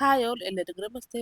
Hi all,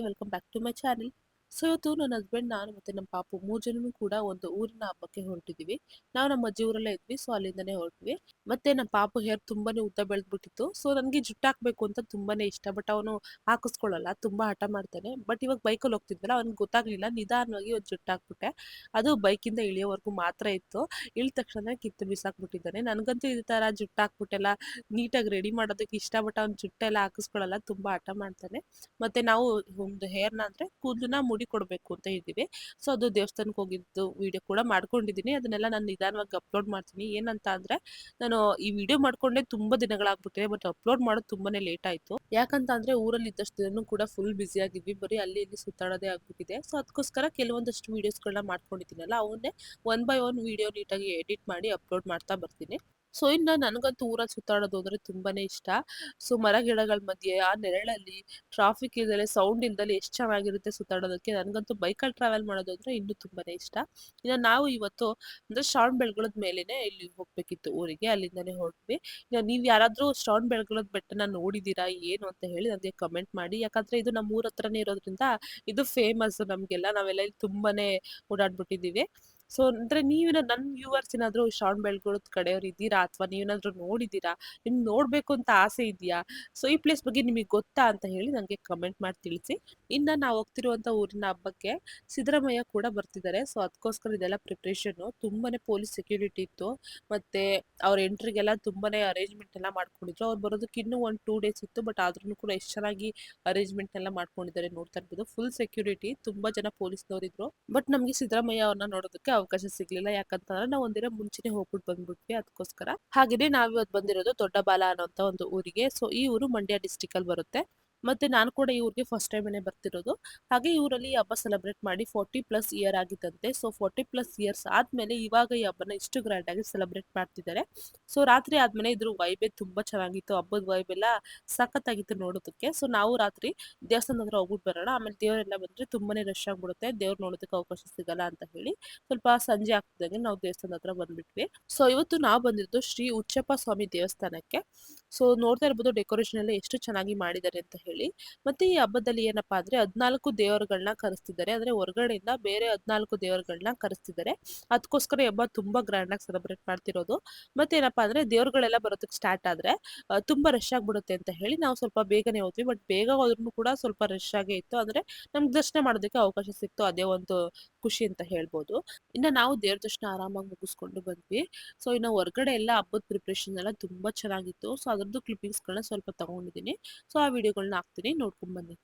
welcome back to my channel. So, ಇವತ್ತು ನನ್ನ husband ನಾನು ಮತ್ತೆ ನಮ್ಮ ಪಾಪು ಮೂರು ಜನನು ಕೂಡ ಒಂದು ಊರಿನ ಹಬ್ಬಕ್ಕೆ ಹೊರಟಿದೀವಿ. ನಾವು ನಮ್ಮ ಅಜ್ಜಿ ಊರಲ್ಲೇ ಇದ್ವಿ, ಸೊ ಅಲ್ಲಿಂದನೇ ಹೊರಟ್ವಿ. ಮತ್ತೆ ನಮ್ಮ ಪಾಪು ಹೇರ್ ತುಂಬಾನೇ ಉದ್ದ ಬೆಳೆದ್ಬಿಟ್ಟಿತ್ತು. ಸೊ, ನನಗೆ ಜುಟ್ಟು ಹಾಕ್ಬೇಕು ಅಂತ ತುಂಬಾನೇ ಇಷ್ಟ ಬಟ್ ಅವನು ಹಾಕಿಸ್ಕೊಳ್ಳಲ್ಲ, ತುಂಬಾ ಹಠ ಮಾಡ್ತಾನೆ. ಬಟ್ ಇವಾಗ ಬೈಕಲ್ಲಿ ಹೋಗ್ತಿದ್ವಲ್ಲ, ಅವ್ನಿಗೆ ಗೊತ್ತಾಗ್ಲಿಲ್ಲ, ನಿಧಾನವಾಗಿ ಒಂದು ಜುಟ್ಟು ಹಾಕ್ಬಿಟ್ಟೆ. ಅದು ಬೈಕಿಂದ ಇಳಿಯೋವರೆಗೂ ಮಾತ್ರ ಇತ್ತು. ಇಳಿದ ತಕ್ಷಣ ಕಿತ್ತು ಬಿಸಾಕ್ಬಿಟ್ಟಿದ್ದಾನೆ. ನನಗಂತೂ ಈ ತರ ಜುಟ್ಟು ಹಾಕ್ಬಿಟ್ಟೆಲ್ಲ ನೀಟಾಗಿ ರೆಡಿ ಮಾಡೋದಕ್ಕೆ ಇಷ್ಟ ಬಟ್ ಅವ್ನ ಜುಟ್ಟೆಲ್ಲ ಹಾಕಿಸ್ಕೊಳ್ಳಲ್ಲ, ತುಂಬಾ ಹಠ ಮಾಡ್ತಾನೆ. ಮತ್ತೆ ನಾವು ಒಂದು ಹೇರ್ನ ಅಂದ್ರೆ ಕೂದಲನ್ನ ಮುಡಿ ಕೊಡ್ಬೇಕು ಅಂತ ಇದ್ದೀವಿ ಸೊ ಅದು ದೇವಸ್ಥಾನಕ್ಕೆ ಹೋಗಿದ್ದು ವಿಡಿಯೋ ಕೂಡ ಮಾಡ್ಕೊಂಡಿದ್ದೀನಿ ಅದನ್ನೆಲ್ಲ ನಾನು ನಿಧಾನವಾಗಿ ಅಪ್ಲೋಡ್ ಮಾಡ್ತೀನಿ. ಏನಂತ ಅಂದ್ರೆ, ನಾನು ಈ ವಿಡಿಯೋ ಮಾಡ್ಕೊಂಡೆ ತುಂಬಾ ದಿನಗಳಾಗ್ಬಿಟ್ಟಿದೆ ಬಟ್ ಅಪ್ಲೋಡ್ ಮಾಡೋದು ತುಂಬಾನೇ ಲೇಟ್ ಆಯ್ತು. ಯಾಕಂತ ಅಂದ್ರೆ ಊರಲ್ಲಿ ಇದ್ದಷ್ಟು ದಿನ ಕೂಡ ಫುಲ್ ಬ್ಯುಸಿ ಆಗಿದ್ವಿ. ಬರೀ ಅಲ್ಲಿ ಇಲ್ಲಿ ಸುತ್ತಾಡೋದೇ ಆಗ್ಬಿಟ್ಟಿದೆ. ಸೊ ಅದಕ್ಕೋಸ್ಕರ ಕೆಲವೊಂದಷ್ಟು ವಿಡಿಯೋಸ್ಗಳನ್ನ ಮಾಡ್ಕೊಂಡಿದ್ದೀನಲ್ಲ ಅವನ್ನೇ ಒನ್ ಬೈ ಒನ್ ವಿಡಿಯೋ ನೀಟಾಗಿ ಎಡಿಟ್ ಮಾಡಿ ಅಪ್ಲೋಡ್ ಮಾಡ್ತಾ ಬರ್ತೀನಿ. ಸೊ, ಇನ್ನು ನನಗಂತೂ ಊರಲ್ಲಿ ಸುತ್ತಾಡೋದು ಅಂದ್ರೆ ತುಂಬಾನೇ ಇಷ್ಟ. ಸೊ ಮರ ಗಿಡಗಳ ಮಧ್ಯೆ, ಆ ನೆರಳಲ್ಲಿ ಟ್ರಾಫಿಕ್ ಇಲ್ದಲೆ ಸೌಂಡ್ ಇಲ್ದಲೆ ಎಷ್ಟು ಚೆನ್ನಾಗಿರುತ್ತೆ ಸುತ್ತಾಡೋದಕ್ಕೆ ನನಗಂತೂ ಬೈಕಲ್ಲಿ ಟ್ರಾವೆಲ್ ಮಾಡೋದು ಅಂದ್ರೆ ಇನ್ನೂ ತುಂಬಾನೇ ಇಷ್ಟ. ಇನ್ನು ನಾವು ಇವತ್ತು ಅಂದ್ರೆ ಶ್ರಾವಣ ಬೆಳಗೊಳದ ಮೇಲೆನೆ ಇಲ್ಲಿ ಹೋಗ್ಬೇಕಿತ್ತು ಊರಿಗೆ ಅಲ್ಲಿಂದಾನೇ ಹೊರಟ್ವಿ ಇನ್ನು ನೀವು ಯಾರಾದ್ರೂ ಶ್ರಾವಣ ಬೆಳಗೊಳದ ಬೆಟ್ಟನ ನೋಡಿದೀರಾ, ಏನು ಅಂತ ಹೇಳಿ ನನಗೆ ಕಮೆಂಟ್ ಮಾಡಿ. ಯಾಕಂದ್ರೆ ಇದು ನಮ್ಮ ಊರ ಹತ್ರನೇ ಇರೋದ್ರಿಂದ ಇದು ಫೇಮಸ್ ನಮಗೆಲ್ಲ. ನಾವೆಲ್ಲ ಇಲ್ಲಿ ತುಂಬಾನೇ ಓಡಾಡ್ಬಿಟ್ಟಿದೀವಿ ಸೊ, ಅಂದ್ರೆ ನೀವು ನನ್ನ ವ್ಯೂವರ್ಸ್ ಏನಾದ್ರು ಶಾನ್ ಬೆಳಗೊಳದ ಕಡೆಯವ್ರು ಇದ್ದೀರಾ ಅಥವಾ ನೀವೇನಾದ್ರೂ ನೋಡಿದೀರಾ ನಿಮ್ಗೆ ನೋಡ್ಬೇಕು ಅಂತ ಆಸೆ ಇದೆಯಾ? ಸೊ, ಈ ಪ್ಲೇಸ್ ಬಗ್ಗೆ ನಿಮಗೆ ಗೊತ್ತಾ ಅಂತ ಹೇಳಿ ನನಗೆ ಕಮೆಂಟ್ ಮಾಡಿ ತಿಳಿಸಿ. ಇನ್ನ ನಾವು ಹೋಗ್ತಿರುವಂತ ಊರಿನ ಹಬ್ಬಕ್ಕೆ ಸಿದ್ದರಾಮಯ್ಯ ಕೂಡ ಬರ್ತಿದ್ದಾರೆ. ಸೊ ಅದಕ್ಕೋಸ್ಕರ ಇದೆಲ್ಲ ಪ್ರಿಪ್ರೇಷನ್ ತುಂಬಾನೇ ಪೊಲೀಸ್ ಸೆಕ್ಯೂರಿಟಿ ಇತ್ತು. ಮತ್ತೆ ಅವ್ರ ಎಂಟ್ರಿಗೆಲ್ಲ ತುಂಬಾನೇ ಅರೇಂಜ್ಮೆಂಟ್ ಎಲ್ಲ ಮಾಡ್ಕೊಂಡಿದ್ರು. ಅವ್ರು ಬರೋದಕ್ಕೆ ಇನ್ನೂ ಒಂದು ಟೂ ಡೇಸ್ ಇತ್ತು. ಬಟ್ ಆದ್ರೂ ಕೂಡ ಎಷ್ಟು ಚೆನ್ನಾಗಿ ಅರೇಂಜ್ಮೆಂಟ್ ಎಲ್ಲ ಮಾಡ್ಕೊಂಡಿದ್ದಾರೆ ನೋಡ್ತಾ ಇರ್ಬೋದು. ಫುಲ್ ಸೆಕ್ಯೂರಿಟಿ ತುಂಬಾ ಜನ ಪೊಲೀಸ್ನವರಿದ್ರು ಬಟ್ ನಮಗೆ ಸಿದ್ದರಾಮಯ್ಯ ಅವ್ರನ್ನ ನೋಡೋದಕ್ಕೆ ಅವಕಾಶ ಸಿಗ್ಲಿಲ್ಲ. ಯಾಕಂತಂದ್ರೆ ನಾವು ಒಂದಿನ ಮುಂಚೆನೆ ಹೋಗ್ಬಿಟ್ಟು ಬಂದ್ಬಿಟ್ವಿ ಅದಕ್ಕೋಸ್ಕರ ಹಾಗೇನೆ ನಾವ್ ಇವತ್ತು ಬಂದಿರೋದು ದೊಡ್ಡಬಾಲ ಅನ್ನೋಂತ ಒಂದು ಊರಿಗೆ. ಸೊ, ಈ ಊರು ಮಂಡ್ಯ ಡಿಸ್ಟಿಕ್ ಅಲ್ಲಿ ಬರುತ್ತೆ. ಮತ್ತೆ ನಾನು ಕೂಡ ಈ ಊರಿಗೆ ಫಸ್ಟ್ ಟೈಮೇ ಬರ್ತಿರೋದು. ಹಾಗೆ ಇವರಲ್ಲಿ ಹಬ್ಬ ಸೆಲೆಬ್ರೇಟ್ ಮಾಡಿ ಫೋರ್ಟಿ ಪ್ಲಸ್ ಇಯರ್ ಆಗಿತ್ತಂತೆ. ಸೊ ಫೋರ್ಟಿ ಪ್ಲಸ್ ಇಯರ್ಸ್ ಆದ್ಮೇಲೆ ಇವಾಗ ಈ ಹಬ್ಬನ ಇಷ್ಟು ಗ್ರ್ಯಾಂಡ್ ಆಗಿ ಸೆಲೆಬ್ರೇಟ್ ಮಾಡ್ತಿದ್ದಾರೆ. ಸೊ ರಾತ್ರಿ ಆದ್ಮೇಲೆ ಇದ್ರ ವೈಬೇ ತುಂಬಾ ಚೆನ್ನಾಗಿತ್ತು. ಹಬ್ಬದ ವೈಬ್ ಎಲ್ಲ ಸಖತ್ತಾಗಿತ್ತು ನೋಡೋದಕ್ಕೆ. ಸೊ ನಾವು ರಾತ್ರಿ ದೇವಸ್ಥಾನದ ಹತ್ರ ಹೋಗ್ಬಿಟ್ಟು ಬರೋಣ. ಆಮೇಲೆ ದೇವರೆಲ್ಲ ಬಂದ್ರೆ ತುಂಬಾನೇ ರಶ್ ಆಗ್ಬಿಡುತ್ತೆ. ದೇವ್ರ ನೋಡೋದಕ್ಕೆ ಅವಕಾಶ ಸಿಗಲ್ಲ ಅಂತ ಹೇಳಿ ಸ್ವಲ್ಪ ಸಂಜೆ ಆಗ್ತಿದ್ದಂಗೆ ನಾವು ದೇವಸ್ಥಾನದ ಹತ್ರ ಬಂದ್ಬಿಟ್ವಿ. ಸೊ ಇವತ್ತು ನಾವು ಬಂದಿದ್ದು ಶ್ರೀ ಉಚ್ಚಪ್ಪ ಸ್ವಾಮಿ ದೇವಸ್ಥಾನಕ್ಕೆ. ಸೊ ನೋಡ್ತಾ ಇರ್ಬೋದು ಡೆಕೋರೇಷನ್ ಎಲ್ಲ ಎಷ್ಟು ಚೆನ್ನಾಗಿ ಮಾಡಿದ್ದಾರೆ ಅಂತ ಹೇಳಿ. ಮತ್ತೆ ಈ ಹಬ್ಬದಲ್ಲಿ ಏನಪ್ಪಾ ಅಂದ್ರೆ ಹದ್ನಾಲ್ಕು ದೇವರುಗಳನ್ನ ಕರೆಸ್ತಿದ್ದಾರೆ. ಅಂದ್ರೆ ಹೊರಗಡೆಯಿಂದ ಬೇರೆ ಹದ್ನಾಲ್ಕು ದೇವರುಗಳನ್ನ ಕರೆಸ್ತಿದ್ದಾರೆ. ಅದಕ್ಕೋಸ್ಕರ ಹಬ್ಬ ತುಂಬಾ ಗ್ರ್ಯಾಂಡ್ ಆಗಿ ಸೆಲೆಬ್ರೇಟ್ ಮಾಡ್ತಿರೋದು. ಮತ್ತೆ ಏನಪ್ಪಾ ಅಂದ್ರೆ ದೇವರುಗಳೆಲ್ಲ ಬರೋದಕ್ಕೆ ಸ್ಟಾರ್ಟ್ ಆದ್ರೆ ತುಂಬಾ ರಶ್ ಆಗ್ಬಿಡುತ್ತೆ ಅಂತ ಹೇಳಿ ನಾವು ಸ್ವಲ್ಪ ಬೇಗನೆ ಹೋದ್ವಿ. ಬಟ್ ಬೇಗ ಹೋದ್ರೂ ಕೂಡ ಸ್ವಲ್ಪ ರಶ್ ಆಗೇ ಇತ್ತು. ಅಂದ್ರೆ ನಮ್ಗೆ ದರ್ಶನ ಮಾಡೋದಕ್ಕೆ ಅವಕಾಶ ಸಿಕ್ತು. ಅದೇ ಒಂದು ಖುಷಿ ಅಂತ ಹೇಳ್ಬೋದು. ಇನ್ನ ನಾವು ದೇವ್ರ ದರ್ಶನ ಆರಾಮಾಗಿ ಮುಗಿಸ್ಕೊಂಡು ಬಂದ್ವಿ. ಸೊ ಇನ್ನು ಹೊರಗಡೆ ಎಲ್ಲ ಹಬ್ಬದ ಪ್ರಿಪ್ರೇಷನ್ ಎಲ್ಲ ತುಂಬಾ ಚೆನ್ನಾಗಿತ್ತು. ಸೊ ಅದ್ರದ್ದು ಕ್ಲಿಪ್ಪಿಂಗ್ಸ್ ಗಳನ್ನ ಸ್ವಲ್ಪ ತಗೊಂಡಿದ್ದೀನಿ ಸೊ ಆ ವಿಡಿಯೋಗಳನ್ನ ಹಾಕ್ತೀನಿ ನೋಡ್ಕೊಂಡ್ ಬನ್ನಿ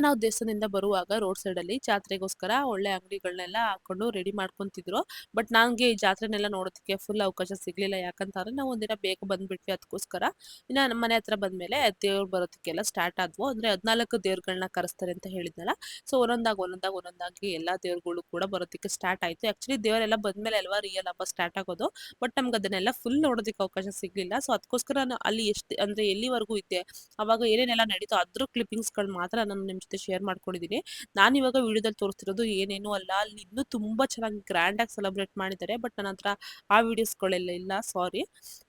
ನಾವು ದೇವಸ್ಥಾನದಿಂದ ಬರುವಾಗ ರೋಡ್ ಸೈಡ್ ಅಲ್ಲಿ ಜಾತ್ರೆಗೋಸ್ಕರ ಒಳ್ಳೆ ಅಂಗಡಿಗಳನ್ನೆಲ್ಲ ಹಾಕೊಂಡು ರೆಡಿ ಮಾಡ್ಕೊಂತಿದ್ರು. ಬಟ್ ನಂಗೆ ಈ ಜಾತ್ರೆನೆಲ್ಲ ನೋಡೋದಕ್ಕೆ ಫುಲ್ ಅವಕಾಶ ಸಿಗ್ಲಿಲ್ಲ. ಯಾಕಂತಂದ್ರೆ ನಾವು ಒಂದಿನ ಬೇಗ ಬಂದ್ಬಿಟ್ವಿ ಅದಕ್ಕೋಸ್ಕರ ಇನ್ನ ನಮ್ಮ ಮನೆ ಹತ್ರ ಬಂದ್ಮೇಲೆ ದೇವ್ರು ಬರೋದಕ್ಕೆಲ್ಲ ಸ್ಟಾರ್ಟ್ ಆದ್ವು. ಅಂದ್ರೆ ಹದ್ನಾಲ್ಕು ದೇವ್ರುಗಳನ್ನ ಕರೆಸ್ತಾರೆ ಅಂತ ಹೇಳಿದ್ನಲ್ಲ. ಸೊ ಒಂದೊಂದಾಗಿ ಒಂದೊಂದಾಗಿ ಒಂದೊಂದಾಗಿ ಎಲ್ಲಾ ದೇವ್ರುಗಳು ಕೂಡ ಬರೋದಕ್ಕೆ ಸ್ಟಾರ್ಟ್ ಆಯ್ತು. ಆಕ್ಚುಲಿ ದೇವರೆಲ್ಲ ಬಂದ್ಮೇಲೆ ಅಲ್ವಾ ರಿಯಲ್ ಹಬ್ಬ ಸ್ಟಾರ್ಟ್ ಆಗೋದು. ಬಟ್ ನಮ್ಗೆ ಅದನ್ನೆಲ್ಲ ಫುಲ್ ನೋಡೋದಕ್ಕೆ ಅವಕಾಶ ಸಿಗ್ಲಿಲ್ಲ. ಸೊ ಅದಕ್ಕೋಸ್ಕರ ಅಲ್ಲಿ ಎಷ್ಟು ಅಂದ್ರೆ ಎಲ್ಲಿವರೆಗೂ ಇದ್ದೆ? ಅವಾಗ ಏನೇನೆಲ್ಲ ನಡೀತೋ? ಅದ್ರ ಕ್ಲಿಪ್ಪಿಂಗ್ಸ್ಗಳು ಮಾತ್ರ ನಾನು ನಿಮ್ ಜೊತೆ ಶೇರ್ ಮಾಡ್ಕೊಂಡಿದ್ದೀನಿ ನಾನು ಇವಾಗ ವಿಡಿಯೋದಲ್ಲಿ ತೋರಿಸ್ತಿರೋದು ಏನೇನು ಅಲ್ಲ. ಅಲ್ಲಿ ಇನ್ನೂ ತುಂಬಾ ಚೆನ್ನಾಗಿ ಗ್ರ್ಯಾಂಡ್ ಆಗಿ ಸೆಲೆಬ್ರೇಟ್ ಮಾಡಿದ್ದಾರೆ. ಬಟ್ ನನ್ನ ಹತ್ರ ಆ ವಿಡಿಯೋಸ್ಗಳೆಲ್ಲ ಇಲ್ಲ. ಸಾರಿ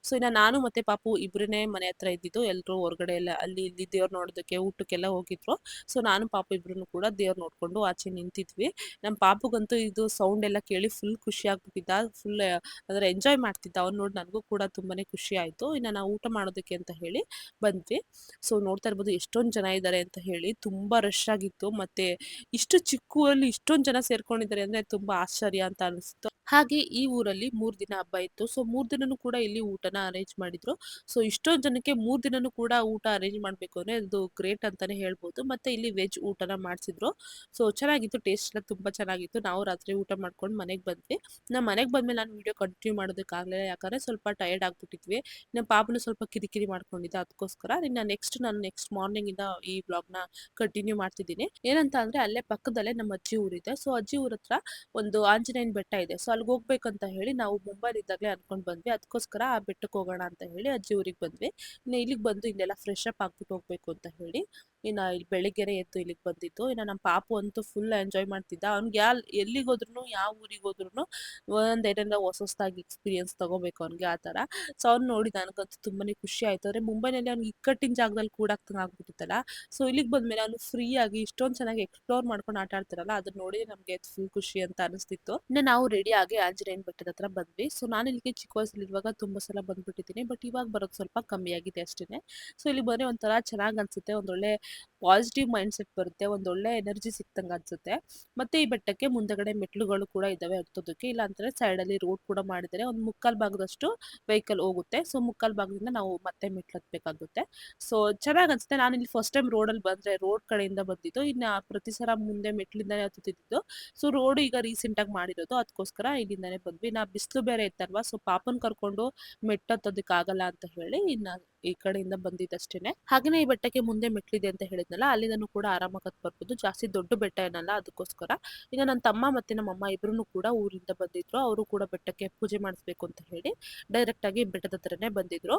ಸೊ ಇನ್ನು ನಾನು ಮತ್ತೆ ಪಾಪು ಇಬ್ಬರೇ ಮನೆ ಹತ್ರ ಇದ್ದಿದ್ದು. ಎಲ್ಲರೂ ಹೊರಗಡೆ ಎಲ್ಲ ಅಲ್ಲಿ ಇಲ್ಲಿ ದೇವ್ರು ನೋಡೋದಕ್ಕೆ, ಊಟಕ್ಕೆಲ್ಲ ಹೋಗಿದ್ರು. ಸೊ ನಾನು ಪಾಪು ಇಬ್ಬರೂ ಕೂಡ ದೇವ್ರು ನೋಡಿಕೊಂಡು ಆಚೆ ನಿಂತಿದ್ವಿ. ನಮ್ಮ ಪಾಪುಗಂತೂ ಇದು ಸೌಂಡ್ ಎಲ್ಲ ಕೇಳಿ ಫುಲ್ ಖುಷಿ ಆಗ್ಬಿಟ್ಟಿದ್ದ. ಫುಲ್ ಅದರ ಎಂಜಾಯ್ ಮಾಡ್ತಿದ್ದ. ಅವ್ನು ನೋಡಿ ನನಗೂ ಕೂಡ ತುಂಬಾನೇ ಖುಷಿ ಆಯ್ತು. ಇನ್ನು ನಾವು ಊಟ ಮಾಡೋದಕ್ಕೆ ಅಂತ ಹೇಳಿ ಬಂದ್ವಿ. ಸೊ ನೋಡ್ತಾ ಇರ್ಬೋದು ಎಷ್ಟೊಂದು ಜನ ಇದ್ದಾರೆ ಅಂತ ಹೇಳಿ. ತುಂಬಾ ರಶ್ ಆಗಿತ್ತು, ಮತ್ತೆ ಇಷ್ಟು ಚಿಕ್ಕ ಊರಲ್ಲಿ ಇಷ್ಟೊಂದು ಜನ ಸೇರ್ಕೊಂಡಿದ್ದಾರೆ ಅಂದ್ರೆ ತುಂಬಾ ಆಶ್ಚರ್ಯ ಅಂತ ಅನಿಸ್ತು ಹಾಗೆ ಈ ಊರಲ್ಲಿ ಮೂರ್ ದಿನ ಹಬ್ಬ ಇತ್ತು. ಸೊ, ಮೂರ್ ದಿನನೂ ಕೂಡ ಇಲ್ಲಿ ಊಟನ ಅರೇಂಜ್ ಮಾಡಿದ್ರು. ಸೊ, ಇಷ್ಟೊಂದು ಜನಕ್ಕೆ ಮೂರ್ ದಿನನೂ ಕೂಡ ಊಟ ಅರೇಂಜ್ ಮಾಡ್ಬೇಕು ಅಂದ್ರೆ ಅದು ಗ್ರೇಟ್ ಅಂತಾನೆ ಹೇಳ್ಬೋದು. ಮತ್ತೆ ಇಲ್ಲಿ ವೆಜ್ ಊಟನ ಮಾಡಿಸಿದ್ರು. ಸೊ, ಚೆನ್ನಾಗಿತ್ತು ಟೇಸ್ಟ್ ಎಲ್ಲ ತುಂಬಾ ಚೆನ್ನಾಗಿತ್ತು. ನಾವು ರಾತ್ರಿ ಊಟ ಮಾಡ್ಕೊಂಡು ಮನೆಗೆ ಬಂದ್ವಿ. ನಾ ಮನೆಗೆ ಬಂದ್ಮೇಲೆ ನಾನು ವಿಡಿಯೋ ಕಂಟಿನ್ಯೂ ಮಾಡೋದಕ್ಕಾಗಲಿಲ್ಲ ಯಾಕಂದ್ರೆ ಸ್ವಲ್ಪ ಟೈರ್ಡ್ ಆಗ್ಬಿಟ್ಟಿದ್ವಿ. ನಮ್ಮ ಪಾಪನು ಸ್ವಲ್ಪ ಕಿರಿಕಿರಿ ಮಾಡ್ಕೊಂಡಿದ್ದೆ ಅದಕ್ಕೋಸ್ಕರ ಇನ್ನು ನೆಕ್ಸ್ಟ್ ನಾನು ನೆಕ್ಸ್ಟ್ ಮಾರ್ನಿಂಗ್ ಇಂದ ಈ ಬ್ಲಾಗ್ನ ಕಂಟಿನ್ಯೂ ಮಾಡ್ತಿದ್ದೀನಿ. ಏನಂತ ಅಂದ್ರೆ ಅಲ್ಲೇ ಪಕ್ಕದಲ್ಲೇ ನಮ್ಮ ಅಜ್ಜಿ ಊರಿದೆ. ಸೊ ಅಜ್ಜಿ ಊರ ಹತ್ರ ಒಂದು ಆಂಜನೇಯನ ಬೆಟ್ಟ ಇದೆ. ಸೊ ಅಲ್ಲಿಗೆ ಹೋಗ್ಬೇಕಂತ ಹೇಳಿ ನಾವು ಮುಂಬೈಲಿದ್ದಾಗಲೇ ಅನ್ಕೊಂಡ್ ಬಂದ್ವಿ. ಅದಕ್ಕೋಸ್ಕರ ಆ ಬೆಟ್ಟಕ್ಕೆ ಹೋಗೋಣ ಅಂತ ಹೇಳಿ ಅಜ್ಜಿ ಊರಿಗೆ ಬಂದ್ವಿ. ಇನ್ನು ಇಲ್ಲಿಗೆ ಬಂದು ಇಲ್ಲೆಲ್ಲ ಫ್ರೆಶ್ ಅಪ್ ಆಗ್ಬಿಟ್ಟು ಹೋಗ್ಬೇಕು ಅಂತ ಹೇಳಿ ಇನ್ನು ಇಲ್ಲಿ ಬೆಳಿಗ್ಗೆರೆ ಎದ್ದು ಇಲ್ಲಿಗೆ ಬಂದಿತ್ತು ಇನ್ನು ನಮ್ಮ ಪಾಪು ಅಂತೂ ಫುಲ್ ಎಂಜಾಯ್ ಮಾಡ್ತಿದ್ದ. ಅವ್ನಿಗೆ ಯಾ ಎಲ್ಲಿಗೆ ಹೋದ್ರು ಯಾವ ಊರಿಗೆ ಹೋದ್ರು ಒಂದ್ ಏನೆಲ್ಲ ಹೊಸ ಹೊಸದಾಗಿ ಎಕ್ಸ್ಪೀರಿಯನ್ಸ್ ತಗೋಬೇಕು ಅವ್ನಿಗೆ ಆ ಥರ. ಸೊ ಅವ್ನು ನೋಡಿ ನನಗಂತೂ ತುಂಬಾನೇ ಖುಷಿ ಆಯ್ತು. ಅಂದ್ರೆ ಮುಂಬೈನಲ್ಲಿ ಅವ್ನಿಗೆ ಇಕ್ಕಟ್ಟಿನ ಜಾಗದಲ್ಲಿ ಕೂಡಾಕ್ತಂಗೆ ಆಗ್ಬಿಟ್ಟಿತ್ತಲ್ಲ. ಸೊ ಇಲ್ಲಿಗೆ ಬಂದ್ಮೇಲೆ ಅವನು ಫ್ರೀ ಆಗಿ ಇಷ್ಟೊಂದು ಚೆನ್ನಾಗಿ ಎಕ್ಸ್ಪ್ಲೋರ್ ಮಾಡ್ಕೊಂಡು ಆಟ ಆಡ್ತಾರಲ್ಲ ಅದನ್ನ ನೋಡಿ ನಮಗೆ ಫುಲ್ ಖುಷಿ ಅಂತ ಅನಿಸ್ತಿತ್ತು. ಇನ್ನು ನಾವು ರೆಡಿ ಆಗಿ ಆಂಜನೇಯನ್ ಬೆಟ್ಟದ ಹತ್ರ ಬಂದ್ವಿ. ಸೊ ನಾನು ಇಲ್ಲಿಗೆ ಚಿಕ್ಕ ವಯಸ್ಸಲ್ಲಿರುವಾಗ ತುಂಬಾ ಸಲ ಬಂದ್ಬಿಟ್ಟಿದ್ದೀನಿ. ಬಟ್ ಇವಾಗ ಬರೋದು ಸ್ವಲ್ಪ ಕಮ್ಮಿ ಆಗಿದೆ ಅಷ್ಟೇನೆ. ಸೊ ಇಲ್ಲಿ ಬಂದ್ರೆ ಒಂಥರ ಚೆನ್ನಾಗಿ ಅನ್ಸುತ್ತೆ, ಒಂದೊಳ್ಳೆ ಪಾಸಿಟಿವ್ ಮೈಂಡ್ ಸೆಟ್ ಬರುತ್ತೆ, ಒಂದೊಳ್ಳೆ ಎನರ್ಜಿ ಸಿಕ್ತಂಗೆ ಅನ್ಸುತ್ತೆ. ಮತ್ತೆ ಈ ಬೆಟ್ಟಕ್ಕೆ ಮುಂದಗಡೆ ಮೆಟ್ಲುಗಳು ಕೂಡ ಇದಾವೆ ಹತ್ತೋದಕ್ಕೆ ಇಲ್ಲ ಅಂತಂದ್ರೆ ಸೈಡ್ ಅಲ್ಲಿ ರೋಡ್ ಕೂಡ ಮಾಡಿದರೆ ಒಂದು ಮುಕ್ಕಾಲ್ ಭಾಗದಷ್ಟು ವೆಹಿಕಲ್ ಹೋಗುತ್ತೆ. ಸೊ ಮುಕ್ಕಾಲ್ ಭಾಗದಿಂದ ನಾವು ಮತ್ತೆ ಮೆಟ್ಲು ಹತ್ಬೇಕಾಗುತ್ತೆ. ಸೊ ಚೆನ್ನಾಗಿ ಅನ್ಸುತ್ತೆ. ನಾನು ಇಲ್ಲಿ ಫಸ್ಟ್ ಟೈಮ್ ರೋಡಲ್ಲಿ ಬಂದ್ರೆ ರೋಡ್ ಕಡೆಯಿಂದ ಬಂದಿದ್ದು ಇನ್ನು ಪ್ರತಿ ಸಲ ಮುಂದೆ ಮೆಟ್ಲಿಂದಾನೇ ಹತ್ತುತ್ತಿದ್ದು ಸೊ ರೋಡ್ ಈಗ ರೀಸೆಂಟ್ ಆಗಿ ಮಾಡಿರೋದು. ಅದಕ್ಕೋಸ್ಕರ ಇಲ್ಲಿಂದಾನೇ ಬಂದ್ವಿ. ನಾ ಬಿಸಿಲು ಬೇರೆ ಇತ್ತಲ್ವಾ? ಸೊ ಪಾಪನ್ ಕರ್ಕೊಂಡು ಮೆಟ್ಟ ಹತ್ತೋದಕ್ಕೆ ಆಗಲ್ಲ ಅಂತ ಹೇಳಿ ಇನ್ನ ಈ ಕಡೆಯಿಂದ ಬಂದಿದ್ದಷ್ಟೇನೆ. ಹಾಗೇನೆ ಈ ಬೆಟ್ಟಕ್ಕೆ ಮುಂದೆ ಮೆಟ್ಲಿದೆ ಅಂತ ಹೇಳಿದ್ನಲ್ಲ, ಅಲ್ಲಿಂದನು ಕೂಡ ಆರಾಮಾಗಿ ಹತ್ ಬರ್ಬೋದು. ಜಾಸ್ತಿ ದೊಡ್ಡ ಬೆಟ್ಟ ಏನಲ್ಲ ಅದಕ್ಕೋಸ್ಕರ ಈಗ ನನ್ನ ತಮ್ಮ ಮತ್ತೆ ನಮ್ಮ ಅಮ್ಮ ಇಬ್ರು ಕೂಡ ಊರಿಂದ ಬಂದಿದ್ರು. ಅವರು ಕೂಡ ಬೆಟ್ಟಕ್ಕೆ ಪೂಜೆ ಮಾಡಿಸ್ಬೇಕು ಅಂತ ಹೇಳಿ ಡೈರೆಕ್ಟ್ ಆಗಿ ಬೆಟ್ಟದ ಹತ್ರನೇ ಬಂದಿದ್ರು.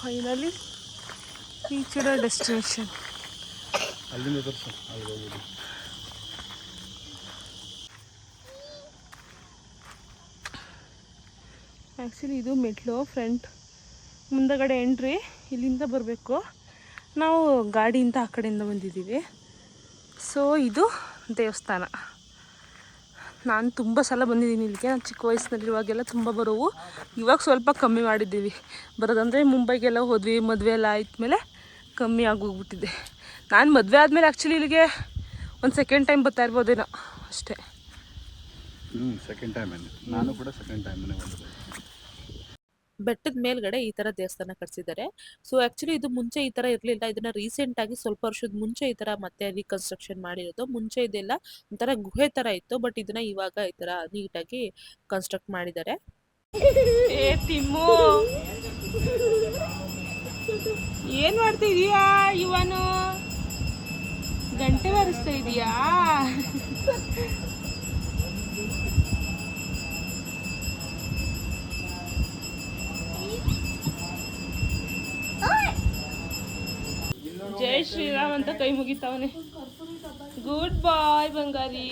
ಫೈನಲಿ ರೀಚ್ಡ್ ಡೆಸ್ಟಿನೇಷನ್ ಅಲ್ಲಿಂದ ತೋರಿಸು ಅಲ್ಲಿ ಹೋಗ್ಬಿಡಿ ಆ್ಯಕ್ಚುಲಿ ಇದು ಮೆಟ್ಲು ಫ್ರಂಟ್ ಮುಂದಗಡೆ ಎಂಟ್ರಿ ಇಲ್ಲಿಂದ ಬರಬೇಕು. ನಾವು ಗಾಡಿಯಿಂದ ಆ ಕಡೆಯಿಂದ ಬಂದಿದ್ದೀವಿ. ಸೊ ಇದು ದೇವಸ್ಥಾನ. ನಾನು ತುಂಬ ಸಲ ಬಂದಿದ್ದೀನಿ ಇಲ್ಲಿಗೆ. ನಾನು ಚಿಕ್ಕ ವಯಸ್ಸಿನಲ್ಲಿರುವಾಗೆಲ್ಲ ತುಂಬ ಬರೋವು. ಇವಾಗ ಸ್ವಲ್ಪ ಕಮ್ಮಿ ಮಾಡಿದ್ದೀವಿ. ಬರೋದಂದರೆ ಮುಂಬೈಗೆಲ್ಲ ಹೋದ್ವಿ, ಮದುವೆ ಎಲ್ಲ ಆದ್ಮೇಲೆ ಕಮ್ಮಿ ಆಗೋಗ್ಬಿಟ್ಟಿದ್ದೆ ನಾನು ಮದುವೆ ಆದಮೇಲೆ ಆ್ಯಕ್ಚುಲಿ ಇಲ್ಲಿಗೆ ಒಂದು ಸೆಕೆಂಡ್ ಟೈಮ್ ಬರ್ತಾ ಇರ್ಬೋದೇನೋ ಅಷ್ಟೇ. ಸೆಕೆಂಡ್ ಟೈಮ್ ನಾನು ಕೂಡ ಸೆಕೆಂಡ್ ಟೈಮ್ ಬೆಟ್ಟದ ಮೇಲ್ಗಡೆ ಈ ತರ ದೇವಸ್ಥಾನ ಕಟ್ಸಿದ್ದಾರೆ. ಸೊ ಆಕ್ಚುಲಿ ಇದು ಮುಂಚೆ ಈ ತರ ಇರ್ಲಿಲ್ಲ. ಇದನ್ನ ರೀಸೆಂಟ್ ಆಗಿ ಸ್ವಲ್ಪ ವರ್ಷದ ಮುಂಚೆ ಈ ತರ ಮತ್ತೆ ರೀಕನ್ಸ್ಟ್ರಕ್ಷನ್ ಮಾಡಿರೋದು. ಮುಂಚೆ ಇದೆಲ್ಲ ಒಂಥರ ಗುಹೆ ತರ ಇತ್ತು. ಬಟ್ ಇದನ್ನ ಇವಾಗ ಈ ತರ ನೀಟಾಗಿ ಕನ್ಸ್ಟ್ರಕ್ಟ್ ಮಾಡಿದ್ದಾರೆ. ಏನ್ ಮಾಡ್ತಿದೀಯಾ ಇವನು? ಗಂಟೆ ಬಾರಿಸ್ತಾ ಇದೀಯಾ? ಜೈ ಶ್ರೀರಾಮ್ ಅಂತ ಕೈ ಮುಗಿತಾವನೆ ಗುಡ್ ಬಾಯ್ ಬಂಗಾರಿ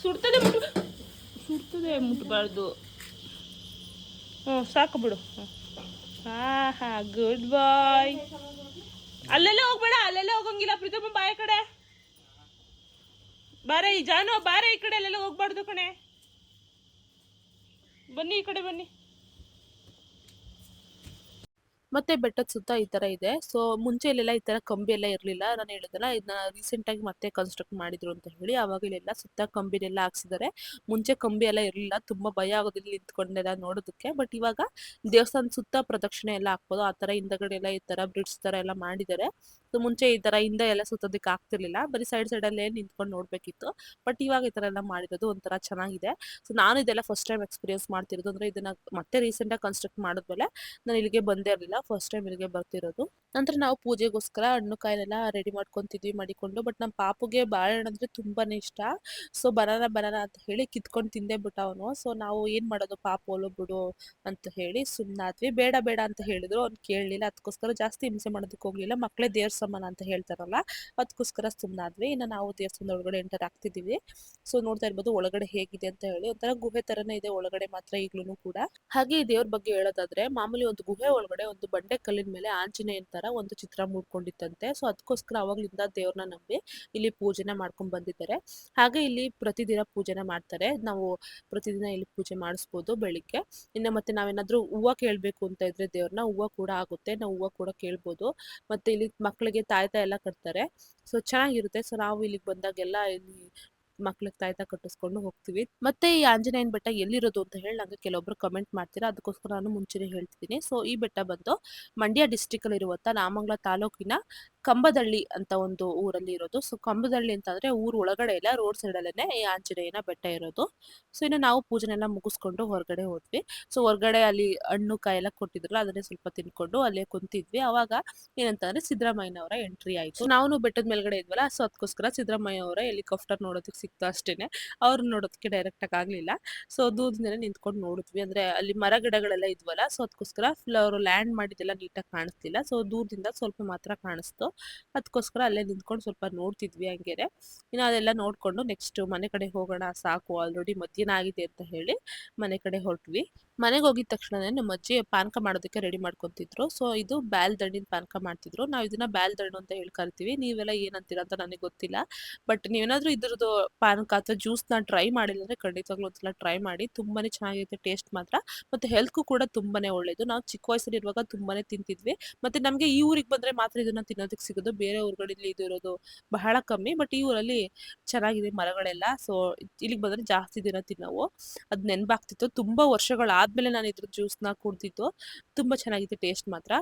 ಸುಡ್ತದೆ ಮುಟ್ಟು ಸುಡ್ತದೆ ಮುಟ್ಟಬಾರ್ದು ಹ್ಞೂ ಸಾಕು ಬಿಡು ಹ್ಞೂ ಹಾ ಹಾ ಗುಡ್ ಬಾಯ್ ಅಲ್ಲೆಲ್ಲ ಹೋಗ್ಬೇಡ ಅಲ್ಲೆಲ್ಲ ಹೋಗಂಗಿಲ್ಲ ಪ್ರೀತಮ್ಮ ಬಾಯ್ ಕಡೆ ಬಾರೆ ಈ ಜಾನು ಬಾರೆ ಈ ಕಡೆ ಅಲ್ಲೆಲ್ಲ ಹೋಗ್ಬಾರ್ದು ಕಣೆ ಬನ್ನಿ ಈ ಕಡೆ ಬನ್ನಿ ಮತ್ತೆ ಬೆಟ್ಟದ ಸುತ್ತ ಈ ತರ ಇದೆ. ಸೊ ಮುಂಚೆ ಇಲ್ಲೆಲ್ಲ ಈ ತರ ಕಂಬಿ ಎಲ್ಲ ಇರ್ಲಿಲ್ಲ. ನಾನು ಹೇಳಿದಲ್ಲ ಇದನ್ನ ರೀಸೆಂಟ್ ಆಗಿ ಮತ್ತೆ ಕನ್ಸ್ಟ್ರಕ್ಟ್ ಮಾಡಿದ್ರು ಅಂತ ಹೇಳಿ ಅವಾಗ ಇಲ್ಲೆಲ್ಲ ಸುತ್ತ ಕಂಬಿನೆಲ್ಲ ಹಾಕ್ಸಿದ್ದಾರೆ ಮುಂಚೆ ಕಂಬಿ ಎಲ್ಲ ಇರ್ಲಿಲ್ಲ. ತುಂಬಾ ಭಯ ಆಗೋದಿಲ್ಲ ನಿಂತ್ಕೊಂಡೆಲ್ಲ ನೋಡೋದಕ್ಕೆ. ಬಟ್ ಇವಾಗ ದೇವಸ್ಥಾನ ಸುತ್ತ ಪ್ರದಕ್ಷಿಣೆ ಎಲ್ಲ ಹಾಕ್ಬೋದು. ಆ ತರ ಹಿಂದಗಡೆ ಎಲ್ಲ ಈ ತರ ಬ್ರಿಡ್ಜ್ ತರ ಎಲ್ಲ ಮಾಡಿದ್ದಾರೆ ಸೊ ಮುಂಚೆ ಈ ತರ ಹಿಂದೆ ಎಲ್ಲ ಸುತ್ತೋದಕ್ಕೆ ಆಗ್ತಿರ್ಲಿಲ್ಲ. ಬರೀ ಸೈಡ್ ಸೈಡ್ ಅಲ್ಲೇ ನಿಂತ್ಕೊಂಡು ನೋಡ್ಬೇಕಿತ್ತು. ಬಟ್ ಇವಾಗ ಈ ತರ ಎಲ್ಲ ಮಾಡಿರೋದು ಒಂಥರ ಚೆನ್ನಾಗಿದೆ. ಸೊ ನಾನು ಇದೆಲ್ಲ ಫಸ್ಟ್ ಟೈಮ್ ಎಕ್ಸ್ಪೀರಿಯನ್ಸ್ ಮಾಡ್ತಿರೋದು. ಅಂದ್ರೆ ಇದನ್ನ ಮತ್ತೆ ರೀಸೆಂಟ್ ಆಗಿ ಕನ್ಸ್ಟ್ರಕ್ಟ್ ಮಾಡಿದ್ಮೇಲೆ ನಾನು ಇಲ್ಲಿಗೆ ಬಂದೇ ಇರಲಿಲ್ಲ. ಫಸ್ಟ್ ಟೈಮ್ ಇಲ್ಲಿಗೆ ಬರ್ತಿರೋದು. ನಂತರ ನಾವು ಪೂಜೆಗೋಸ್ಕರ ಹಣ್ಣು ಕಾಯಿಲೆಲ್ಲ ರೆಡಿ ಮಾಡ್ಕೊಂತಿದ್ವಿ, ಮಾಡಿಕೊಂಡು. ಬಟ್ ನಮ್ಮ ಪಾಪುಗೆ ಬಾಳೆಹಣ್ಣು ಅಂದ್ರೆ ತುಂಬಾನೇ ಇಷ್ಟ. ಸೊ ಬನಾನ ಬನಾನ ಅಂತ ಹೇಳಿ ಕಿತ್ಕೊಂಡು ತಿಂದೇ ಬಿಟ್ಟ ಅವನು ಸೊ ನಾವು ಏನ್ ಮಾಡೋದು? ಪಾಪ ಒಲು ಬಿಡು ಅಂತ ಹೇಳಿ ಸುಮ್ಮನಾದ್ವಿ ಬೇಡ ಬೇಡ ಅಂತ ಹೇಳಿದ್ರು. ಅವ್ನು ಕೇಳಲಿಲ್ಲ. ಅದಕ್ಕೋಸ್ಕರ ಜಾಸ್ತಿ ಹಿಂಸೆ ಮಾಡೋದಕ್ಕೆ ಹೋಗ್ಲಿಲ್ಲ. ಮಕ್ಕಳೇ ದೇವ್ರ ಸಮಾನ ಅಂತ ಹೇಳ್ತಾರಲ್ಲ ಅದಕ್ಕೋಸ್ಕರ ಸುಮ್ಮನಾದ್ವಿ ಇನ್ನು ನಾವು ದೇವಸ್ಥಾನದ ಒಳಗಡೆ ಎಂಟರ್ ಆಗ್ತಿದೀವಿ ಸೊ ನೋಡ್ತಾ ಇರ್ಬೋದು ಒಳಗಡೆ ಹೇಗಿದೆ ಅಂತ ಹೇಳಿ. ಒಂಥರ ಗುಹೆ ತರನೇ ಇದೆ ಒಳಗಡೆ ಮಾತ್ರ ಈಗ್ಲೂ ಕೂಡ. ಹಾಗೆ ದೇವ್ರ ಬಗ್ಗೆ ಹೇಳೋದಾದ್ರೆ, ಮಾಮೂಲಿ ಒಂದು ಗುಹೆ ಒಳಗಡೆ ಒಂದು ಬಂಡೆ ಕಲ್ಲಿನ ಮೇಲೆ ಆಂಜನೇಯನ ತರ ಒಂದು ಚಿತ್ರ ಮೂಡ್ಕೊಂಡಿತ್ತಂತೆ. ಸೊ ಅದಕ್ಕೋಸ್ಕರ ಅವಾಗ್ಲಿಂದ ದೇವ್ರನ್ನ ನಂಬಿ ಇಲ್ಲಿ ಪೂಜೆನ ಮಾಡ್ಕೊಂಡ್ ಬಂದಿದ್ದಾರೆ. ಹಾಗೆ ಇಲ್ಲಿ ಪ್ರತಿದಿನ ಪೂಜೆನ ಮಾಡ್ತಾರೆ. ನಾವು ಪ್ರತಿದಿನ ಇಲ್ಲಿ ಪೂಜೆ ಮಾಡಿಸ್ಬೋದು ಬೆಳಿಗ್ಗೆ. ಇನ್ನು ಮತ್ತೆ ನಾವೇನಾದ್ರೂ ಹೂವ ಕೇಳಬೇಕು ಅಂತ ಇದ್ರೆ ದೇವ್ರನ್ನ ಹೂವ ಕೂಡ ಆಗುತ್ತೆ. ನಾವು ಹೂವ ಕೂಡ ಕೇಳ್ಬೋದು. ಮತ್ತೆ ಇಲ್ಲಿ ಮಕ್ಕಳಿಗೆ ತಾಯ್ತ ಎಲ್ಲ ಕಟ್ತಾರೆ. ಸೊ, ಚೆನ್ನಾಗಿರುತ್ತೆ. ಸೊ, ನಾವು ಇಲ್ಲಿಗೆ ಬಂದಾಗೆಲ್ಲ ಇಲ್ಲಿ ಮಕ್ಳಿಗೆ ತಾಯ್ತ ಕಟ್ಟಿಸ್ಕೊಂಡು ಹೋಗ್ತೀವಿ. ಮತ್ತೆ ಈ ಆಂಜನೇಯನ ಬೆಟ್ಟ ಎಲ್ಲಿರೋದು ಅಂತ ಹೇಳಿ ನಂಗೆ ಕೆಲವೊಬ್ರು ಕಮೆಂಟ್ ಮಾಡ್ತೀರಾ? ಅದಕ್ಕೋಸ್ಕರ ನಾನು ಮುಂಚೆನೆ ಹೇಳ್ತಿದ್ದೀನಿ. ಸೊ ಈ ಬೆಟ್ಟ ಬಂದು ಮಂಡ್ಯ ಡಿಸ್ಟಿಕ್ ಅಲ್ಲಿ ಇರುವಂತ ನಾಮಂಗಲ ತಾಲೂಕಿನ ಕಂಬದಳ್ಳಿ ಅಂತ ಒಂದು ಊರಲ್ಲಿ ಇರೋದು. ಸೊ, ಕಂಬದಳ್ಳಿ ಅಂತಂದ್ರೆ ಊರ್ ಒಳಗಡೆ ಇಲ್ಲ, ರೋಡ್ ಸೈಡ್ ಅಲ್ಲೇನೆ ಈ ಆಂಜನೇಯನ ಬೆಟ್ಟ ಇರೋದು. ಸೊ, ಇನ್ನು ನಾವು ಪೂಜೆನೆಲ್ಲ ಮುಗಿಸ್ಕೊಂಡು ಹೊರಗಡೆ ಹೋದ್ವಿ. ಸೊ, ಹೊರಗಡೆ ಅಲ್ಲಿ ಹಣ್ಣು ಕಾಯಿ ಎಲ್ಲ ಕೊಟ್ಟಿದ್ರಲ್ಲ, ಅದನ್ನೇ ಸ್ವಲ್ಪ ತಿನ್ಕೊಂಡು ಅಲ್ಲೇ ಕುಂತಿದ್ವಿ. ಅವಾಗ ಏನಂತಂದ್ರೆ ಸಿದ್ದರಾಮಯ್ಯನವರ ಎಂಟ್ರಿ ಆಯ್ತು. ನಾವು ಬೆಟ್ಟದ ಮೇಲ್ಗಡೆ ಇದ್ವಲ್ಲ, ಸೊ, ಅದಕ್ಕೋಸ್ಕರ ಸಿದ್ದರಾಮಯ್ಯ ಅವರ ಹೆಲಿಕಾಪ್ಟರ್ ನೋಡೋದಕ್ಕೆ ಸಿಕ್ತು ಅಷ್ಟೇನೆ. ಅವ್ರು ನೋಡೋದಕ್ಕೆ ಡೈರೆಕ್ಟ್ ಆಗಿ ಆಗ್ಲಿಲ್ಲ. ಸೊ ದೂರದಿಂದನೇ ನಿಂತ್ಕೊಂಡು ನೋಡಿದ್ವಿ. ಅಂದ್ರೆ ಅಲ್ಲಿ ಮರ ಗಿಡಗಳೆಲ್ಲ ಇದ್ವಲ್ಲ, ಸೊ, ಅದಕ್ಕೋಸ್ಕರ ಫುಲ್ ಅವರು ಲ್ಯಾಂಡ್ ಮಾಡಿದ್ದೆಲ್ಲ ನೀಟಾಗಿ ಕಾಣಿಸ್ತಿಲ್ಲ. ಸೊ, ದೂರದಿಂದ ಸ್ವಲ್ಪ ಮಾತ್ರ ಕಾಣಿಸ್ತು. ಅದಕ್ಕೋಸ್ಕರ ಅಲ್ಲೇ ನಿಂತ್ಕೊಂಡು ಸ್ವಲ್ಪ ನೋಡ್ತಿದ್ವಿ ಹಂಗೆ ಇನ್ನು ಅದೆಲ್ಲ ನೋಡ್ಕೊಂಡು ನೆಕ್ಸ್ಟ್ ಮನೆ ಕಡೆ ಹೋಗೋಣ ಸಾಕು ಆಲ್ರೆಡಿ ಮಧ್ಯಾಹ್ನ ಆಗಿದೆ ಅಂತ ಹೇಳಿ ಮನೆ ಕಡೆ ಹೊರಟ್ವಿ. ಮನೆಗೆ ಹೋಗಿದ ತಕ್ಷಣನೇ ನಮ್ಮ ಅಜ್ಜಿ ಪಾನಕ ಮಾಡೋದಕ್ಕೆ ರೆಡಿ ಮಾಡ್ಕೊತಿದ್ರು. ಸೊ ಇದು ಬ್ಯಾಲ್ ದಂಡಿನ ಪಾನಕ ಮಾಡ್ತಿದ್ರು. ನಾವು ಇದನ್ನ ಬ್ಯಾಲ್ ದಣ್ಣು ಅಂತ ಹೇಳಿ ಕರಿತೀವಿ. ನೀವೆಲ್ಲ ಏನಂತೀರಾ ಅಂತ ನನಗೆ ಗೊತ್ತಿಲ್ಲ. ಬಟ್ ನೀವೇನಾದರೂ ಇದ್ರದ್ದು ಪಾನಕ ಅಥವಾ ಜ್ಯೂಸ್ನ ಟ್ರೈ ಮಾಡಿಲ್ಲ ಅಂದ್ರೆ ಖಂಡಿತವಾಗ್ಲೂ ಒಂದ್ಸಲ ಟ್ರೈ ಮಾಡಿ. ತುಂಬಾನೇ ಚೆನ್ನಾಗಿರುತ್ತೆ ಟೇಸ್ಟ್ ಮಾತ್ರ. ಮತ್ತೆ ಹೆಲ್ತ್ಗೂ ಕೂಡ ತುಂಬಾನೇ ಒಳ್ಳೇದು. ನಾವು ಚಿಕ್ಕ ವಯಸ್ಸಲ್ಲಿ ಇರುವಾಗ ತುಂಬಾನೇ ತಿಂತಿದ್ವಿ. ಮತ್ತೆ ನಮಗೆ ಈ ಊರಿಗೆ ಬಂದ್ರೆ ಮಾತ್ರ ಇದನ್ನ ತಿನ್ನೋದಕ್ಕೆ ಸಿಗೋದು, ಬೇರೆ ಊರುಗಳಲ್ಲಿ ಇದು ಇರೋದು ಬಹಳ ಕಮ್ಮಿ, ಬಟ್ ಈ ಊರಲ್ಲಿ ಚೆನ್ನಾಗಿದೆ ಮರಗಳೆಲ್ಲ. ಸೊ, ಇಲ್ಲಿಗೆ ಬಂದ್ರೆ ಜಾಸ್ತಿ ದಿನ ತಿನ್ನವು. ಅದು ನೆನಪಾಗ್ತಿತ್ತು. ತುಂಬಾ ವರ್ಷಗಳಾದಮೇಲೆ ನಾನು ಇದ್ರ ಜ್ಯೂಸ್ನ ಕುಡ್ತಿತ್ತು ತುಂಬಾ ಚೆನ್ನಾಗಿತ್ತು ಟೇಸ್ಟ್ ಮಾತ್ರ.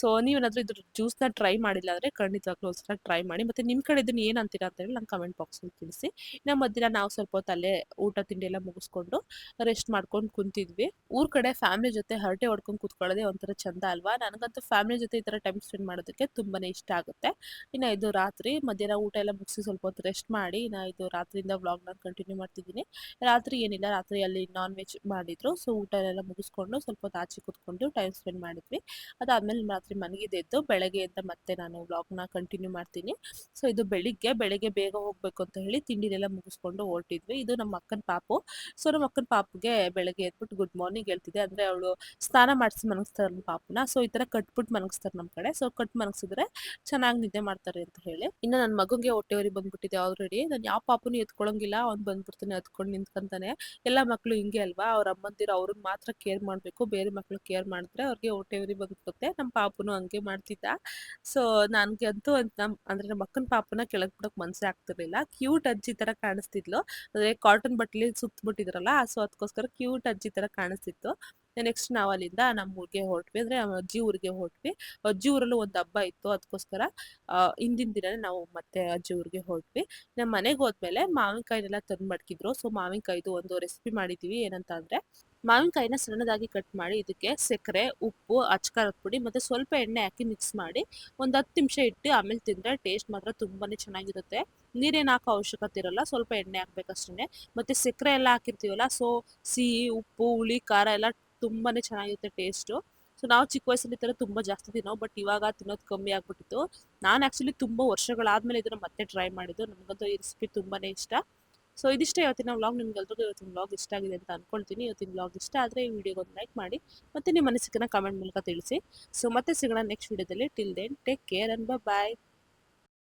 ಸೊ ನೀವೇನಾದ್ರೂ ಇದ್ರ ಜ್ಯೂಸ್ನ ಟ್ರೈ ಮಾಡಿಲ್ಲ ಅಂದರೆ ಖಂಡಿತವಾಗ್ಲೂ ಒಂದ್ಸಲ ಟ್ರೈ ಮಾಡಿ. ಮತ್ತೆ ನಿಮ್ಮ ಕಡೆ ಇದನ್ನ ಏನು ಅಂತೀರಾ ಅಂತ ಹೇಳಿ ನಂಗೆ ಕಮೆಂಟ್ ಬಾಕ್ಸ್ ಅಲ್ಲಿ ತಿಳಿಸಿ. ನಮ್ಮ ಮಧ್ಯಾಹ್ನ ನಾವು ಸ್ವಲ್ಪ ಹೊತ್ತು ಊಟ ತಿಂಡಿ ಎಲ್ಲ ಮುಗಿಸ್ಕೊಂಡು ರೆಸ್ಟ್ ಮಾಡ್ಕೊಂಡು ಕುಂತಿದ್ವಿ. ಊರ ಕಡೆ ಫ್ಯಾಮಿಲಿ ಜೊತೆ ಹರಟೆ ಹೊಡ್ಕೊಂಡು ಕೂತ್ಕೊಳ್ಳೋದೇ ಒಂಥರ ಚಂದ ಅಲ್ವಾ? ನನಗಂತೂ ಫ್ಯಾಮಿಲಿ ಜೊತೆ ಈ ಥರ ಟೈಮ್ ಸ್ಪೆಂಡ್ ಮಾಡೋದಕ್ಕೆ ತುಂಬಾನೇ ಇಷ್ಟ ಆಗುತ್ತೆ. ಇನ್ನು ಇದು ರಾತ್ರಿ ಮಧ್ಯಾಹ್ನ ಊಟ ಎಲ್ಲ ಮುಗಿಸಿ ಸ್ವಲ್ಪ ಹೊತ್ತು ರೆಸ್ಟ್ ಮಾಡಿ ನಾ ಇದು ರಾತ್ರಿಯಿಂದ ವ್ಲಾಗ್ನ ಕಂಟಿನ್ಯೂ ಮಾಡ್ತಿದ್ದೀನಿ. ರಾತ್ರಿ ಏನಿಲ್ಲ, ರಾತ್ರಿ ಅಲ್ಲಿ ನಾನ್ ವೆಜ್ ಮಾಡಿದ್ರು. ಸೊ ಊಟ ಎಲ್ಲ ಮುಗಿಸ್ಕೊಂಡು ಸ್ವಲ್ಪ ಹೊತ್ತು ಆಚೆ ಕೂತ್ಕೊಂಡು ಟೈಮ್ ಸ್ಪೆಂಡ್ ಮಾಡಿದ್ವಿ. ಅದಾದ್ಮೇಲೆ ರಾತ್ರಿ ಮನಗಿದೆ ಎದ್ದು ಬೆಳಗ್ಗೆ ಅಂತ ಮತ್ತೆ ನಾನು ವ್ಲಾಗ್ನ ಕಂಟಿನ್ಯೂ ಮಾಡ್ತೀನಿ. ಸೊ ಇದು ಬೆಳಿಗ್ಗೆ, ಬೆಳಗ್ಗೆ ಬೇಗ ಹೋಗ್ಬೇಕು ಅಂತ ಹೇಳಿ ತಿಂಡಿನೆಲ್ಲ ಮುಗಿಸ್ಕೊಂಡು ಹೊರಟಿದ್ವಿ. ಇದು ನಮ್ಮ ಅಕ್ಕನ ಪಾಪು. ಸೊ ನಮ್ಮ ಅಕ್ಕನ ಪಾಪುಗೆ ಬೆಳಗ್ಗೆ ಎದ್ಬಿಟ್ಟು ಗುಡ್ ಮಾರ್ನಿಂಗ್ ಹೇಳ್ತಿದ್ದೆ. ಅಂದ್ರೆ ಅವಳು ಸ್ನಾನ ಮಾಡಿಸಿ ಮನಗಿಸ್ತಾರೆ ನಮ್ಮ ಪಾಪುನ. ಸೊ ಈ ತರ ಕಟ್ಬಿಟ್ಟು ಮನಗಿಸ್ತಾರೆ ನಮ್ಮ ಕಡೆ. ಸೊ ಕಟ್ ಮನಗಿಸಿದ್ರೆ ಚೆನ್ನಾಗಿ ನಿದ್ದೆ ಮಾಡ್ತಾರೆ ಅಂತ ಹೇಳಿ. ಇನ್ನು ನನ್ನ ಮಗುಗೆ ಹೊಟ್ಟೆವರಿ ಬಂದ್ಬಿಟ್ಟಿದೆ ಆಲ್ರೆಡಿ ನಾನು ಯಾವ ಪಾಪುನು ಎತ್ಕೊಳಂಗಿಲ್ಲ. ಅವ್ನು ಬಂದ್ಬಿಡ್ತಾನೆ ಎತ್ಕೊಂಡು ನಿಂತ್ಕೊಂತಾನೆ. ಎಲ್ಲ ಮಕ್ಳು ಹಿಂಗೆ ಅಲ್ವಾ? ಅವ್ರ ಅಮ್ಮಂದಿರು ಅವ್ರಿಗೆ ಮಾತ್ರ ಕೇರ್ ಮಾಡ್ಬೇಕು. ಬೇರೆ ಮಕ್ಳು ಕೇರ್ ಮಾಡಿದ್ರೆ ಅವ್ರಿಗೆ ಹೊಟ್ಟೆವರಿ ಬಂದ್ಬಿಡುತ್ತೆ. ನಮ್ಮ ಪಾಪುನು ಹಂಗೆ ಮಾಡ್ತಿದ್ದ. ಸೊ ನನ್ಗೆ ಅಂತೂ ನಮ್ ಅಂದ್ರೆ ನಮ್ಮ ಅಕ್ಕನ ಪಾಪನ ಕೆಳಗ್ ಬಿಡಕ್ ಮನ್ಸೇ ಆಗ್ತಿರ್ಲಿಲ್ಲ. ಕ್ಯೂಟ್ ಅಜ್ಜಿ ತರ ಕಾಣಿಸ್ತಿದ್ಲು. ಅಂದ್ರೆ ಕಾಟನ್ ಬಟ್ಲಿ ಸುತ್ತಬಿಟ್ಟಿದ್ರಲ್ಲ ಸೊ ಅದಕ್ಕೋಸ್ಕರ ಕ್ಯೂಟ್ ಅಜ್ಜಿ ತರ ಕಾಣಿಸ್ತಿತ್ತು. ನೆಕ್ಸ್ಟ್ ನಾವು ಅಲ್ಲಿಂದ ನಮ್ಮ ಊರಿಗೆ ಹೊರಟ್ವಿ. ಅಂದ್ರೆ ನಮ್ಮ ಅಜ್ಜಿ ಊರಿಗೆ ಹೊರಟ್ವಿ. ಅಜ್ಜಿ ಊರಲ್ಲೂ ಒಂದು ಹಬ್ಬ ಇತ್ತು. ಅದಕ್ಕೋಸ್ಕರ ಹಿಂದಿನ ದಿನ ನಾವು ಮತ್ತೆ ಅಜ್ಜಿ ಊರಿಗೆ ಹೊರಟ್ವಿ. ನಮ್ಮ ಮನೆಗೆ ಹೋದ್ಮೇಲೆ ಮಾವಿನಕಾಯಿನೆಲ್ಲ ತಂದು ಮಡ್ಕಿದ್ರು ಸೊ, ಮಾವಿನಕಾಯ್ದು ಒಂದು ರೆಸಿಪಿ ಮಾಡಿದೀವಿ ಏನಂತ ಅಂದ್ರೆ ಮಾವಿನಕಾಯಿನ ಸಣ್ಣದಾಗಿ ಕಟ್ ಮಾಡಿ ಇದಕ್ಕೆ ಸಕ್ಕರೆ, ಉಪ್ಪು, ಅಚ್ಕಾರದ ಪುಡಿ ಮತ್ತೆ ಸ್ವಲ್ಪ ಎಣ್ಣೆ ಹಾಕಿ ಮಿಕ್ಸ್ ಮಾಡಿ ಒಂದು ಹತ್ತು ನಿಮಿಷ ಇಟ್ಟು ಆಮೇಲೆ ತಿಂದರೆ ಟೇಸ್ಟ್ ಮಾತ್ರ ತುಂಬಾನೇ ಚೆನ್ನಾಗಿರುತ್ತೆ. ನೀರೇನು ಹಾಕೋ ಅವಶ್ಯಕತೆ ಇರಲ್ಲ, ಸ್ವಲ್ಪ ಎಣ್ಣೆ ಹಾಕ್ಬೇಕಷ್ಟೇ ಮತ್ತೆ ಸಕ್ಕರೆ ಎಲ್ಲ ಹಾಕಿರ್ತೀವಲ್ಲ ಸೊ ಸಿಹಿ, ಉಪ್ಪು, ಹುಳಿ, ಖಾರ ಎಲ್ಲ ತುಂಬಾನೇ ಚೆನ್ನಾಗಿರುತ್ತೆ ಟೇಸ್ಟು ಸೊ ನಾವು ಚಿಕ್ಕ ವಯಸ್ಸಲ್ಲಿ ಥರ ತುಂಬ ಜಾಸ್ತಿ ತಿನ್ನೋ ಬಟ್ ಇವಾಗ ತಿನ್ನೋದು ಕಮ್ಮಿ ಆಗ್ಬಿಟ್ಟಿತ್ತು. ನಾನು ಆ್ಯಕ್ಚುಲಿ ತುಂಬ ವರ್ಷಗಳಾದಮೇಲೆ ಇದನ್ನ ಮತ್ತೆ ಟ್ರೈ ಮಾಡಿದ್ದು. ನನಗಂತೂ ಈ ರೆಸಿಪಿ ತುಂಬಾನೇ ಇಷ್ಟ. ಸೊ ಇದಿಷ್ಟೇ ಇವತ್ತಿನ ವ್ಲಾಗ್ ನಿಮ್ಗೆಲ್ರಿಗೂ ಇವತ್ತಿನ ವ್ಲಾಗ್ ಇಷ್ಟ ಆಗಿದೆ ಅಂತ ಅನ್ಕೊಳ್ತೀನಿ. ಇವತ್ತಿನ ವ್ಲಾಗ್ ಇಷ್ಟ ಆದರೆ ಈ ವಿಡಿಯೋಗೆ ಒಂದು ಲೈಕ್ ಮಾಡಿ, ಮತ್ತೆ ನಿಮ್ಮ ಅನಿಸಿಕೆನ ಕಮೆಂಟ್ ಮೂಲಕ ತಿಳಿಸಿ. ಸೊ ಮತ್ತೆ ಸಿಗೋಣ ನೆಕ್ಸ್ಟ್ ವಿಡಿಯೋದಲ್ಲಿ till then take care and bye